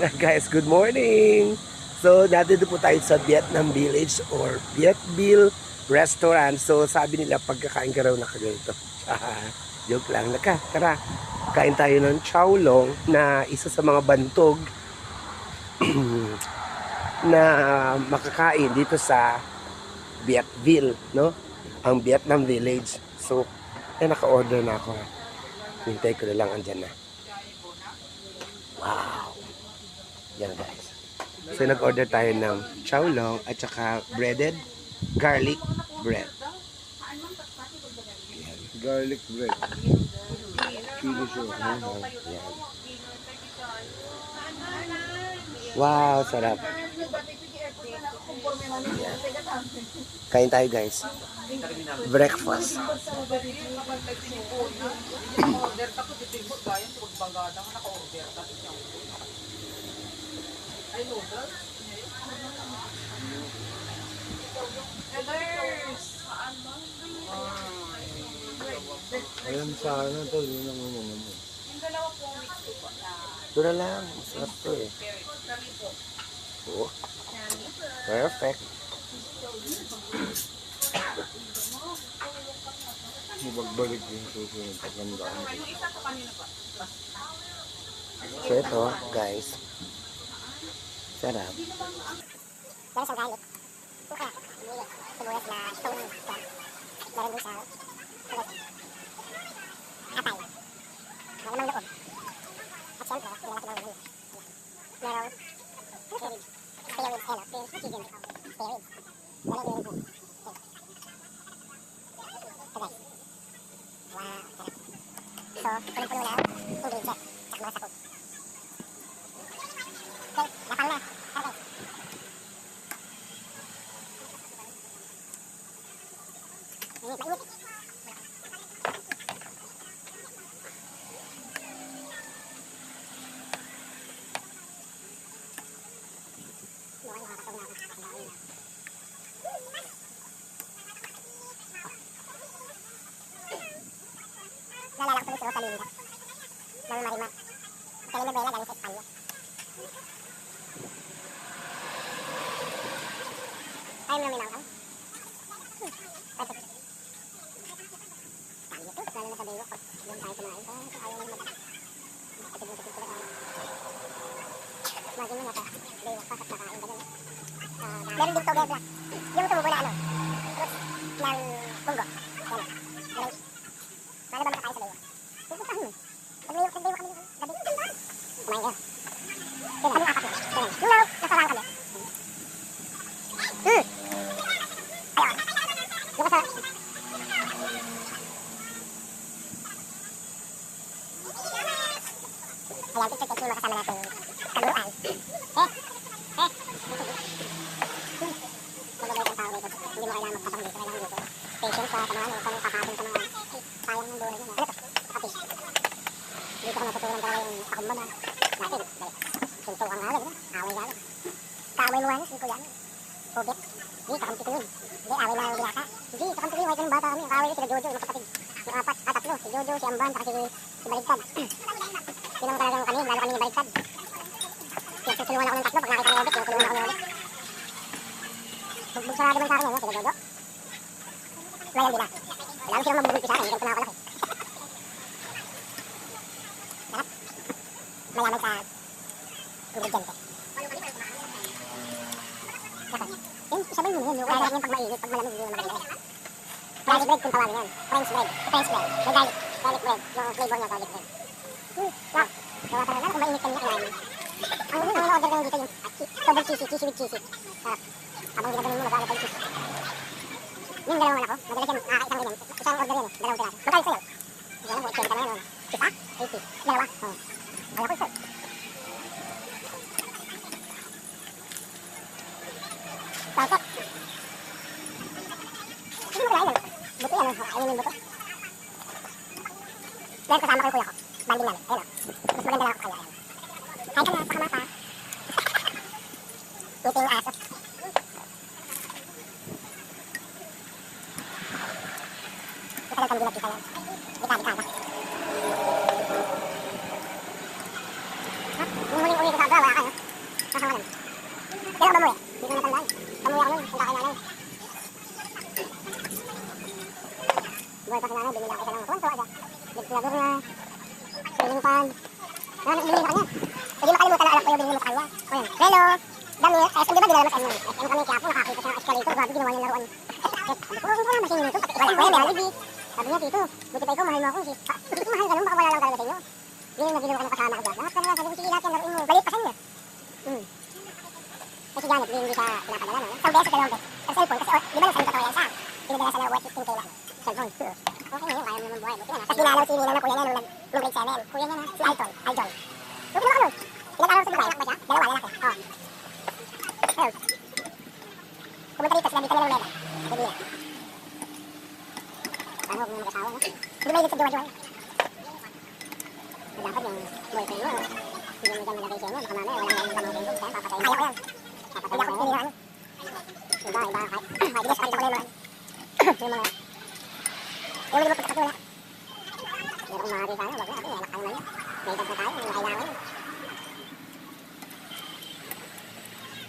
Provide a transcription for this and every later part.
Guys, good morning! So, nandito po tayo sa Vietnam Village or Vietville Restaurant. So, sabi nila, pagkakain ka raw na kaganito. Joke lang. Naka, tara. Kain tayo ng chow long na isa sa mga bantog na makakain dito sa Vietville, no? Ang Vietnam Village. So, eh, naka-order na ako. Hintay ko na lang andyan na. Wow! Yan guys. So nag-order tayo ng chow long at saka breaded garlic bread. Garlic bread. Chili siya. Yan. Wow, sarap. Yan. Kain tayo guys. Breakfast. Ayan sana to. Yun ang ano mo. Ito na lang. Masarap to eh. Oo. Perfect. Mabagbalik yung susunod. Pagkandaan ko. So ito, guys. ใช่แล้วครับและชาวไร่เล็กผู้ขาดนี่สมุนไพรต้นจันบริบูรณ์เช้าอาไปแล้วมันยกผมอาชีพเราเราเราเราเราเตียนเตียนเอลเตียนที่จริงเตียนเราเราเราอะไรว้าวโซ่เป็นคน Naalala ko tuloy si Rosalinda. Ng Marima. Telenovela galing sa Espanya. Ayaw mo namin nakakal? Hmm. Perfect. Dami nito. Lalo na sa. Pag doon tayo kumain. Ah, ayaw naman mag- ko na tayo. Imagine mo nasa Baywalk ka at nakain ka doon. Ah, dami. Meron din Toger Black. Yung tumubo na ano. Fruits ng punggo. Yan. Galing. Ano ba makakain sa Baywalk? Pupuntahan mo. Pag Baywalk, nag-Baywalk kami ng gabi. Kumain kayo. Kaya kami apat yun. Kaya Yung laro, nasaraan kami. Hmm. Ayun. Yung sa... Ayan, picture check yung mga kasama natin. Kaluan. Eh! Eh! Hmm. Mababait ang tao dito. Hindi mo kailangan magpasang dito. Kailangan dito. Patient sa mga ano, kung kakabin sa mga sayang ng buhay nila. Ano? Kape. Dito ka natutunan talaga yung pakumbaba. Natin. Sinto ang alam? Away gano'n. Kaaway mo nga, si Kuya. Pobet. Di, kakampi ko yun. Di, away na yung binaka. Di, kakampi ko yun. Kahit yung bata kami. Kaaway yun sila Jojo, yung kapatid. Yung apat, ah, tatlo. Si Jojo, si Amban, saka si, si Baligtad. Yun naman talagang kami, lalo kami ni Baligtad. Kaya tutulungan ako ng tatlo. Pag nakita ni Obet, tutulungan ako ni Obet. Bugbog sarado man sa akin, ano, sila Jojo. Loyal din ah. Lalo silang magbubulpi sa akin, ko na ako laki. Sarap. Mayaman sa ingrediente. Dapat. Yun, sabihin mo yun. Yung kaya yung pag mainit, pag malamig, na maganda. Garlic bread kung tawagin yan. French bread. French bread. Yung garlic. Garlic bread. Yung flavor niya, garlic bread. Hmm, wow. Gawa talaga. Kung mainit kanina, kailangan. Ang order ko dito yung ah, sobrang cheesy, cheesy with cheesy. Sarap. Habang ginaganin mo, mag-alat ang cheese. Yung dalawang ako, madalas yan, nakakaisang ganyan. Isang order yan eh, dalawang piraso. Magkano sa'yo? Yan ang 80 na yan. oh. Isa? 80. Dalawa? Oo. Kaya ko sir. Tapos, hindi mo kailangan. Buto yan, oh. ayun yung buto. Dahil kasama ko yung kuya ko. Banding namin. Ayun, oh. Mas maganda lang ako kaya. Ayun. Kain ka na, pakamata. Eating aso. matagal kami nakita yan. Dekada-dekada. Yung huling uwi ko sa abroad, wala kayo. Nasama naman. Kailan ba muwi? Hindi ko natandaan. Pamuwi ako nun, punta kay nanay. Buhay pa si nanay, binili ako isa ng tuwan-tuwa siya. Pinaguro niya. Pinilimutan. Ano, binili pa kanya. Hindi makalimutan na anak ko yung binili mo sa kanya. O yan, relo. Dami, SM, di ba dinala mo sa inyo? SM kami kaya po, nakakita sa escalator. Grabe, ginawa niya laruan. Sabi ko, hindi ko naman sa inyo nito. Wala, wala, meron, hindi. Sabi niya, tito, buti pa ikaw, mahal mo ako. Hindi ko mahal ganun, baka wala lang talaga sa inyo. Yun yung nagino ka ng kasama ko dyan. Lahat ka na lang, sabi ko, sige lahat yan, laruin mo. Balit pa sa inyo. Hmm. Kasi Janet, hindi, hindi siya pinapadala, no? Isang beses, dalawang beses. Sa cellphone, kasi, oh, di ba nasa totoo yan siya? Pinadala sa worth 15k lang. Cellphone. Okay na yun, kaya mo naman buhay. Buti na. Tapos dinalaw si Nina na kuya niya nung, nag- nung grade 7. Kuya niya na, si Alton. Aljon. Buti na ka nun. Ilan araw sa babae? ba siya? Dalawa, lalaki. Oh. Ayun. Pumunta rito, sinabi kami ng Mega. Sabi niya. Sana huwag mo mag-asawa, no? Hindi may sa jowa-jowa. Dapat yung boyfriend mo, hindi mo dyan nilagay siya mo. Baka mamaya, walang ganyan pamangkin ko. Kaya papatayin ko. Ayaw ko yan. Papatayin ko. Hindi ako ano. Iba, iba. Kahit, kahit hindi sa kanila ko na yung mga, yung mga, yung mga pagkakatula. Meron kong mga sana, wag na. May anak ka naman yun. May edad na tayo, may kailangan yun.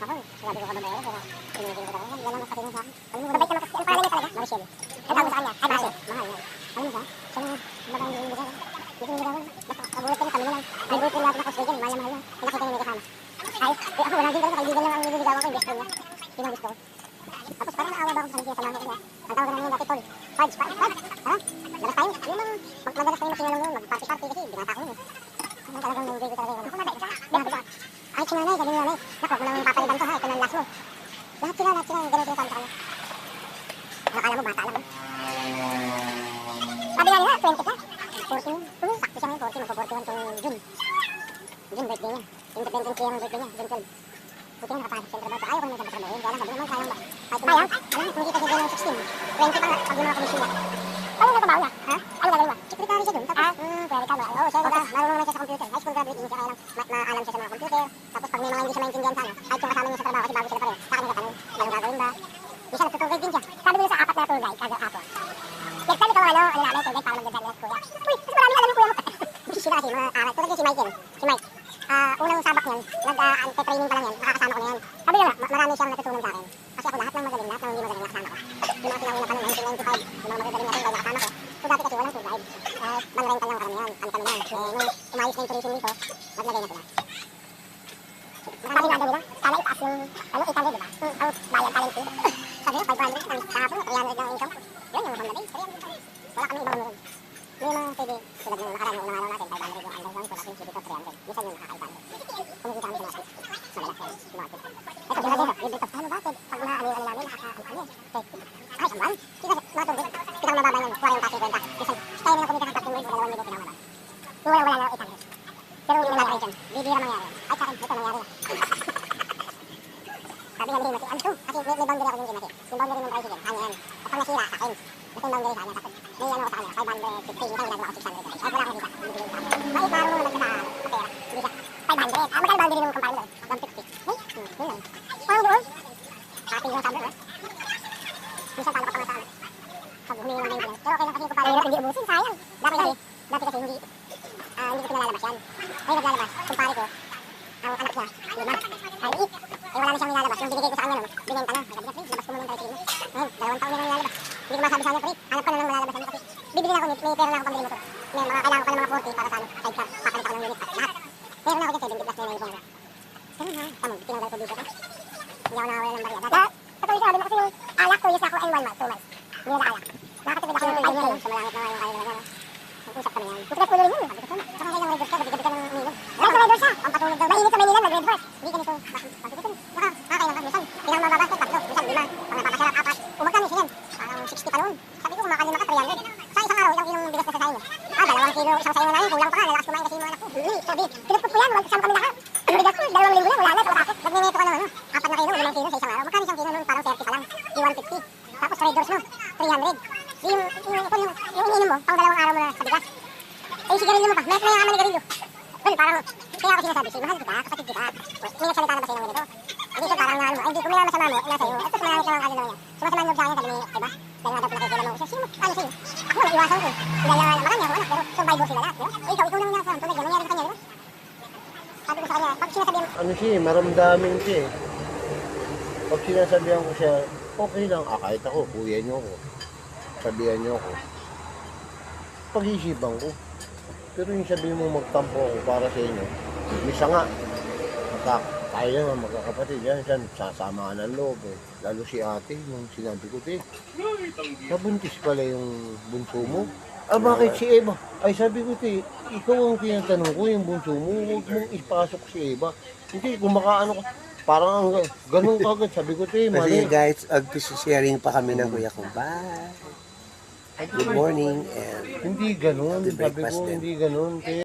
Ako, sabi ko ka ba pero pinigil ko talaga. Yan ang mas katino sa akin. Alam mo, mabait naman kasi. Ang pangalan niya talaga? Maricel. Ang tawag mo sa kanya? Ay, Maricel. Mahal yan. Alam mo ba? Siya na, kumbaga hindi yung bigay. Hindi ko nilagawa. Basta, kabulat ko na kami na lang. May bulit ko lahat na koswegen. Mahal na mahal na. May nakita niya may kasama. Ay, eh, ako, wala din talaga. Kaibigan lang ang nililigawan ko. Yung best friend niya. Yun ang gusto ko. Tapos parang naawa ba ako sa kanya sa mga ko. Ang tawag namin yung dati, Tol. Fudge, Fudge, Fudge. Ha? Labas tayo. Yung mga, mag- madalas tayo magsingalong noon. Mag-party-party kasi binata ko yun. Ako mabait ka. Grabe ka. Ay, si nanay, galing nanay. Naku, papalitan to ha. Ito na ang last mo. Lahat sila, lahat sila. Ganun sinasabi sa kanya. Nakakala mo, bata lang. Sabi nga nila, 20 ka. 14 yun. Hmm, sakto siya ngayon, 40. Magpo-41 tong June. June birthday niya. Independent year ng birthday niya, June 12. Buti nga nakapasok siya ng trabaho. Ayaw ko naman siya matrabaho. Kaya lang naman, sayang ba? Kahit sayang? Alam mo, kumikita siya ng 16. 20 pa nga, pag yung mga komisyon niya. Paano nagtrabaho niya? Ha? Dun. Tapos, hmm, clerical ba? Oo, siya diba? Marunong naman siya sa computer. High school graduate din siya, kaya lang ma- maalam siya sa mga computer. Tapos pag may mga hindi siya maintindihan sa ano, kahit yung kasama niya sa trabaho kasi bago sila pareho, sa akin nagtatanong, anong gagawin ba? Di siya nagtutour guide din siya. Sabi nila sa apat na tour guide, kada apo. Nagsabi ko ano, ano namin, tour guide para ng kuya. Uy, mas marami alam yung kuya mo. Busy sila kasi mga aral. Tulad si Michael, si Mike. Ah, unang sabak niyan, nag-training pa lang yan, nakakasama ko na yan. Sabi nila, ma- marami siyang natutunan sa akin. Kasi ako lahat ng magaling, lahat ng hindi magaling nakasama ko. Yung mga pinanguna pa noong 1995, yung mga magagaling na ang. Eh, nung umayos na yung tourism dito, naglagay na sila. Sabi nga daw nila, sana itaas yung, ano, 800, di ba? Hmm, ang bayad talent fee. Sabi nyo, 500, ang kahapon, 300 lang ang income ko. Yun yung Honda Bay, 300 lang. Wala kami ibang meron. May mga pwede, tulad ng nakaraan, yung unang natin, 500 yung underground, wala kami dito 300. Minsan yung nakaka-500. Kumikita kami sa mga yan, yung mga street. Ito, dito, dito, libre to. Ano ba, pag mga ano yung ano namin, nakaka, ano, 30. Ay, buwan. Kita, mga tubig, kita mababa yan, 40 hindi naman dyan. Bibira mangyari. Ay, sa akin, ito mangyari. Sabi nga ni Mati, ano to? Kasi may, may boundary ako yung Mati. Yung boundary ng tricycle, ano yan? Kapag nasira sa akin, ito yung boundary sa kanya. Tapos may ano ako sa kanya, 550, yung ginagawa ko 600. Ay, wala sa akin. May parang mo nagkata kapera. Hindi siya. 500. Ah, magkano boundary ng comparable? 150. Eh, hmm, yun lang. Parang doon. Happy yung sabi, ha? Minsan paano ka pa nga sa akin? Pag humingi ng maintenance. Pero okay lang kasi yung comparable. Hindi ubusin, sayang. Hindi, ah, ko pinalalabas yan. Ay, naglalabas. Kumpare ko, ang anak niya, lima. Ay, liit. Eh, wala na siyang nilalabas. Yung binigay ko sa kanya, binenta na. Sabi niya, "Pre, labas ko muna yung tricycle mo. Ngayon, dalawang taon na nilalabas. Hindi ko masabi sa kanya, pre, hanap ka na lang malalabasan mo kasi bibili na ako, may, pera na ako pambili motor. May mga kailangan ko pa ng mga 40 para sa ano, sidecar. Papalit ako ng unit, lahat. Meron na ako dyan, 70 plus na yung phone. Ganun ha, tamo, tinanggal ko dito ko. Hindi ako nakawala ng barya. Dati, katuloy sabi mo kasi yung alak, 2 years ako and 1 month, 2 months. Hindi na alak. Nakakatipid ako ng 5 years. Sa malangit na ngayon kayo na Nag-usap Sabi, pinagpupulan, wag Well, parang, kaya ako sinasabi sa'yo, mahal kita, kapatid kita. May nagsalita na ba sa'yo ng ganito? Hindi siya parang naano mo. Hindi, kung may masama mo, nasa iyo. Malaki ka lang kasi naman yan. Sumasama loob sa akin, sabi ni, diba? Dahil nga daw nakikila mo. Sino, ano sa'yo? Ako naman, iwasan ko. Lang, marami ako anak, pero survival sila lahat, diba? Ikaw, ikaw naman yung sa tulad yan. Nangyari sa kanya, diba? Sabi ko sa kanya, pag sinasabihan mo, Ano siya eh, maramdamin siya eh. Pag sinasabihan ko siya, okay lang. Ah, kahit ako, kuya niyo ako. Sabihan niyo ako. Pag-iisipan ko. Pero yung sabihin mo magtampo ako para sa inyo, misa nga. Magka, tayo naman magkakapatid yan, siya sasama ka ng loob eh. Lalo si ate, nung sinabi ko, te, nabuntis pala yung bunso mo. Ah, bakit si Eva? Ay, sabi ko, te, ikaw ang tinatanong ko, yung bunso mo, huwag mong ipasok si Eva. Hindi, kung makaano ka, parang ang ga- ganun kagad. Sabi ko, te, Kasi mali. guys, sharing pa kami ng kuya ko. Bye! Good morning and Hindi ganun. Sabi ko, hindi ganun.